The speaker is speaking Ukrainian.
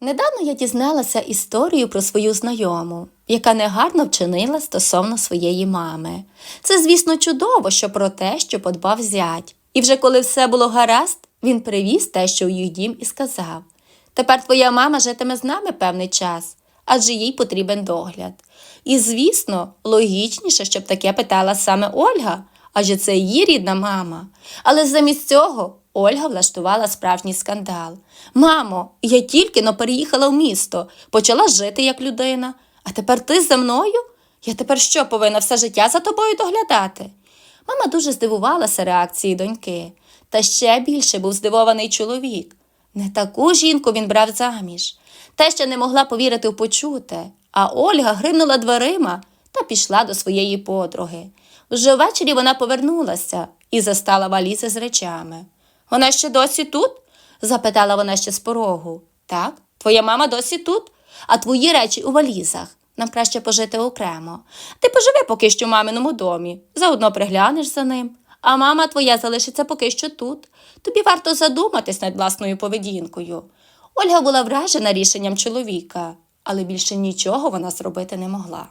Недавно я дізналася історію про свою знайому, яка негарно вчинила стосовно своєї мами. Це, звісно, чудово, що про те, що подбав зять. І вже коли все було гаразд, він привіз те, що у їх дім, і сказав: Тепер твоя мама житиме з нами певний час, адже їй потрібен догляд. І, звісно, логічніше, щоб таке питала саме Ольга, адже це її рідна мама. Але замість цього Ольга влаштувала справжній скандал. Мамо, я тільки но переїхала в місто, почала жити як людина. А тепер ти за мною? Я тепер що повинна все життя за тобою доглядати? Мама дуже здивувалася реакції доньки. Та ще більше був здивований чоловік. Не таку жінку він брав заміж. Те ще не могла повірити в почуте, а Ольга гримнула дверима та пішла до своєї подруги. Вже ввечері вона повернулася і застала валізи з речами. Вона ще досі тут? запитала вона ще з порогу. Так, твоя мама досі тут, а твої речі у валізах. Нам краще пожити окремо. Ти поживи поки що в маминому домі, заодно приглянеш за ним. А мама твоя залишиться поки що тут. Тобі варто задуматись над власною поведінкою. Ольга була вражена рішенням чоловіка, але більше нічого вона зробити не могла.